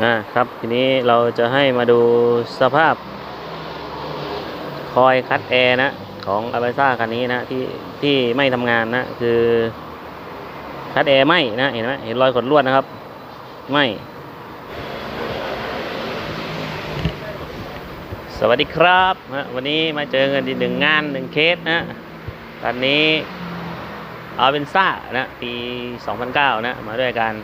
อ่าครับทีนี้เราจะให้มาดูสภาพ คอยคัดแอร์นะ ของอา v าซ่าคันนี้นะที่ที่ไม่ทำงานนะ คือคัดแอร์ไหมนะเห็นไหมเห็นรอยขดลวดนะครับไหมสวัสดีครับนะวันนี้มาเจอกันอีกหนึ่งงานหนึ่งเคสนะคันนี้อาเ v นซ่านะปี 2009 นะ มาด้วยการ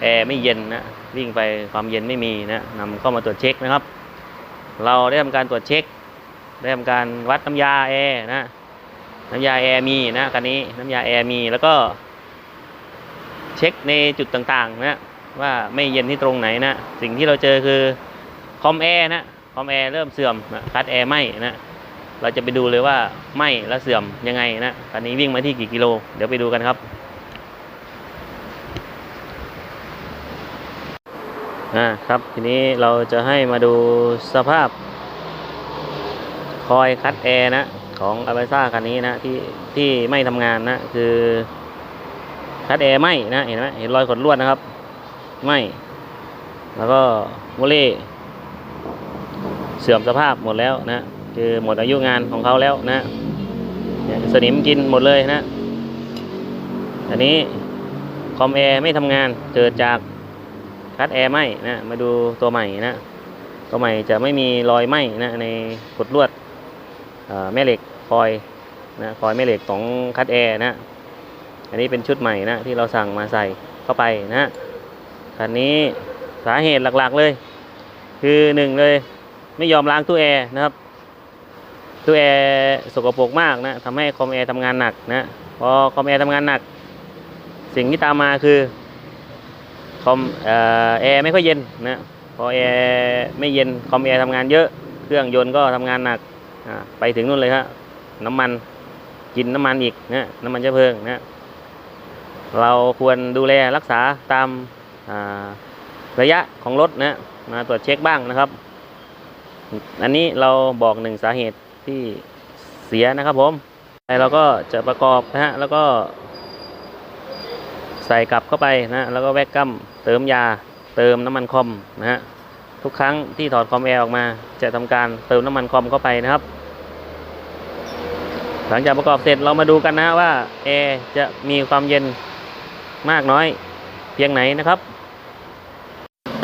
แอร์ไม่เย็นนะ วิ่งไปความเย็นไม่มีนะนำเข้ามาตรวจเช็คนะครับ เราได้ทำการตรวจเช็ค ได้ทำการวัดน้ำยาแอร์นะน้ำยาแอร์มีนะคันนี้น้ำยาแอร์มีแล้วก็ เช็คในจุดต่างๆนะว่าไม่เย็นที่ตรงไหนนะสิ่งที่เราเจอคือคอมแอร์นะคอมแอร์เริ่มเสื่อมนะคัดแอร์ไหมนะเราจะไปดูเลยว่าไหมแล้วเสื่อมยังไงนะคันนี้วิ่งมาที่กี่กิโล เดี๋ยวไปดูกันครับ อ่าครับทีนี้เราจะให้มาดูสภาพ คอยคัดแอร์นะ ของอา v าซ่าคันนี้นะที่ที่ไม่ทำงานนะ คือคัดแอร์ไหมนะเห็นไหมเห็นรอยขดลวดนะครับไหมแล้วก็โมเล่เสื่อมสภาพหมดแล้วนะ คือหมดอายุงานของเขาแล้วนะสนิมกินหมดเลยนะ อันนี้คอมแอร์ไม่ทำงานเกิดจาก คัดแอร์ไหมนะมาดูตัวใหม่นะตัวใหม่จะไม่มีรอยไหมนะในกดลวดแม่เหล็กคอยนะคอยแม่เหล็กของคัดแอร์นะอันนี้เป็นชุดใหม่นะที่เราสั่งมาใส่เข้าไปนะคันนี้สาเหตุหลักๆเลย คือหนึ่งเลยไม่ยอมล้างตู้แอร์นะครับตู้แอร์สกปรกมากนะทำให้คอมแอร์ทำงานหนักนะพอคอมแอร์ทำงานหนัก สิ่งที่ตามมาคือ คอมแอร์ไม่ค่อยเย็นนะพอแอร์ไม่เย็นคอมแอร์ทำงานเยอะ เครื่องยนต์ก็ทำงานหนักไปถึงนู่นเลยฮะน้ำมันกินน้ำมันอีกนะน้ำมันเชื้อเพลิงนะเราควรดูแลรักษาตามระยะของรถนะมาตรวจเช็คบ้างนะครับ อันนี้เราบอกหนึ่งสาเหตุที่เสียนะครับผมไปเราก็จะประกอบนะฮะแล้วก็ ใส่กลับเข้าไปนะแล้วก็แวกกัมเติมยาเติมน้ำมันคอมนะฮะทุกครั้งที่ถอดคอมแอร์ออกมา จะทำการเติมน้ำมันคอมเข้าไปนะครับ หลังจากประกอบเสร็จเรามาดูกันนะว่าแอร์จะมีความเย็นมากน้อยเพียงไหนนะครับ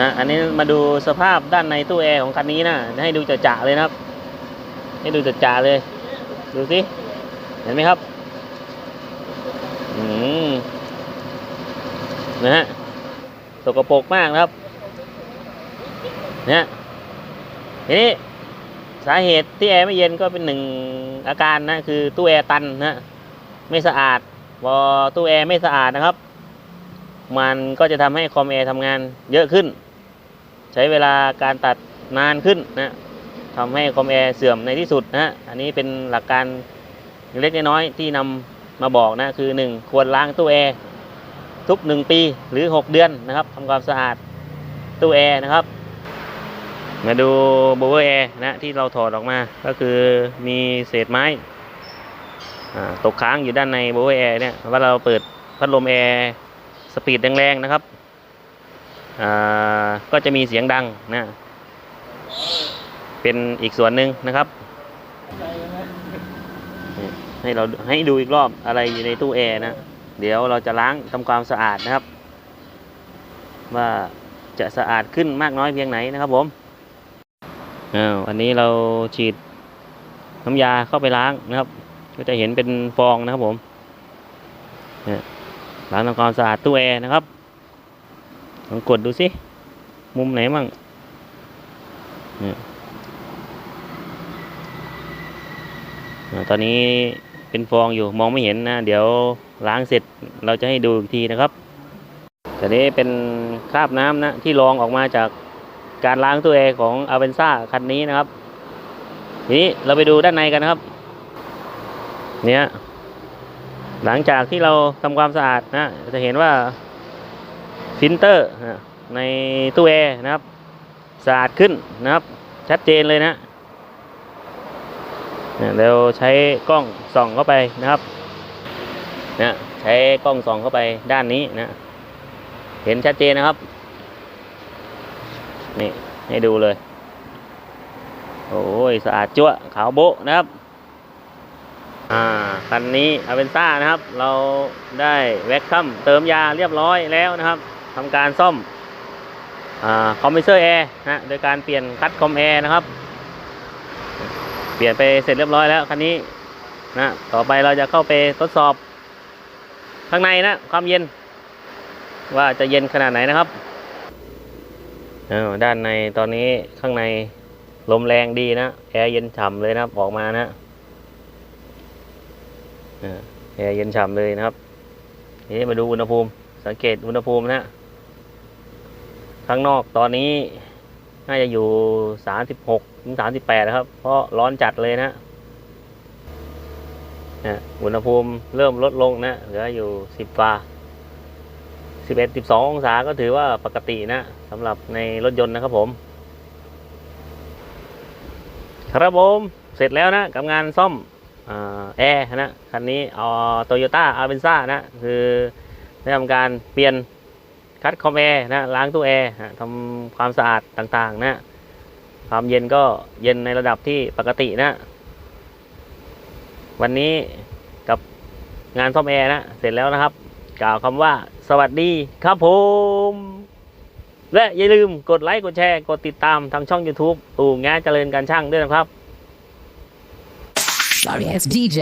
นะอันนี้มาดูสภาพด้านในตู้แอร์ของคันนี้นะให้ดูจะๆเลยนะครับ ให้ดูจะๆเลย ดูสิเห็นไหมครับอืม นะฮะสกปรกมากนะครับนะฮะทีนี้สาเหตุที่แอร์ไม่เย็นก็เป็นหนึ่งอาการนะคือตู้แอร์ตันนะไม่สะอาดพอตู้แอร์ไม่สะอาดนะครับ มันก็จะทำให้คอมแอร์ทำงานเยอะขึ้น ใช้เวลาการตัดนานขึ้นนะทำให้คอมแอร์เสื่อมในที่สุดนะอันนี้เป็นหลักการเล็กน้อยที่นำมาบอกนะคือหนึ่งควรล้างตู้แอร์ ทุกหนึ่งปีหรือ 6 เดือนนะครับทำความสะอาดตู้แอร์นะครับ มาดูโบเวอร์แอร์นะที่เราถอดออกมาก็คือมีเศษไม้ตกค้างอยู่ด้านในโบเวอร์แอร์เนี่ยว่าเราเปิดพัดลมแอร์สปีดแรงๆนะครับก็จะมีเสียงดังนะเป็นอีกส่วนหนึ่งนะครับ ให้เราให้ดูอีกรอบอะไรอยู่ในตู้แอร์นะ เดี๋ยวเราจะล้างทำความสะอาดนะครับ ว่าจะสะอาดขึ้นมากน้อยเพียงไหนนะครับผมอ้าวอันนี้เราฉีดน้ำยาเข้าไปล้างนะครับ ก็จะเห็นเป็นฟองนะครับผมล้างทำความสะอาดตู้แอร์นะครับลองกดดูสิมุมไหนมั่งตอนนี้ เป็นฟองอยู่มองไม่เห็นนะ เดี๋ยวล้างเสร็จเราจะให้ดูอีกทีนะครับแต่นี้เป็นคราบน้ำนะที่รองออกมาจากการล้างตัวแอร์ของอ v เวนซ่าคันนี้นะครับทีนี้เราไปดูด้านในกันนะครับ เนี่ยหลังจากที่เราทำความสะอาดนะ จะเห็นว่าฟิลเตอร์ในตู้แอร์นะครับสะอาดขึ้นนะครับ ชัดเจนเลยนะ เนี่ยเราใช้กล้องส่องเข้าไปนะครับนะใช้กล้องส่องเข้าไปด้านนี้นะเห็นชัดเจนนะครับนี่ให้ดูเลย โอ้ยสะอาดจั่วขาวโบะนะครับอ่าคันนี้อเวนซ่านะครับ เราได้แว็กคัมเติมยาเรียบร้อยแล้วนะครับทำการซ่อมอ่าคอมเพรสเซอร์แอร์นะโดยการเปลี่ยนคัดคอมแอร์นะครับ เปลี่ยนไปเสร็จเรียบร้อยแล้วคันนี้นะต่อไปเราจะเข้าไปทดสอบ ข้างในนะความเย็น ว่าจะเย็นขนาดไหนนะครับอ้าวด้านในตอนนี้ข้างในลมแรงดีนะแอร์เย็นฉ่ำเลยนะครับออกมานะแอร์เย็นฉ่ำเลยนะครับนี่มาดูอุณหภูมิ สังเกตอุณหภูมินะข้างนอกตอนนี้น่าจะอยู่สามสิบหก ถึงสามสิบแปดนะครับ เพราะร้อนจัดเลยนะนะอุณหภูมิเริ่มลดลงนะเหลืออยู่สิบกว่าสิบเอ็ดสิบสององศาก็ถือว่าปกตินะสำหรับในรถยนต์นะครับผม ครับผมเสร็จแล้วนะกับงานซ่อมอแอร์นะคันนี้เอาโตโยต้าอาร์เ n นซ่านะ คือได้ทำการเปลี่ยนคัดคอมแอร์นะล้างตู้แอร์ทำความสะอาดต่างๆ นะ ความเย็นก็เย็นในระดับที่ปกตินะ วันนี้กับงานซ่อมแอร์นะ เสร็จแล้วนะครับ กล่าวคำว่าสวัสดีครับผม และอย่าลืมกดไลค์ กดแชร์ กดติดตามทางช่อง YouTube ตู่แงเจริญการช่างด้วยนะครับ Sorry, it's DJ.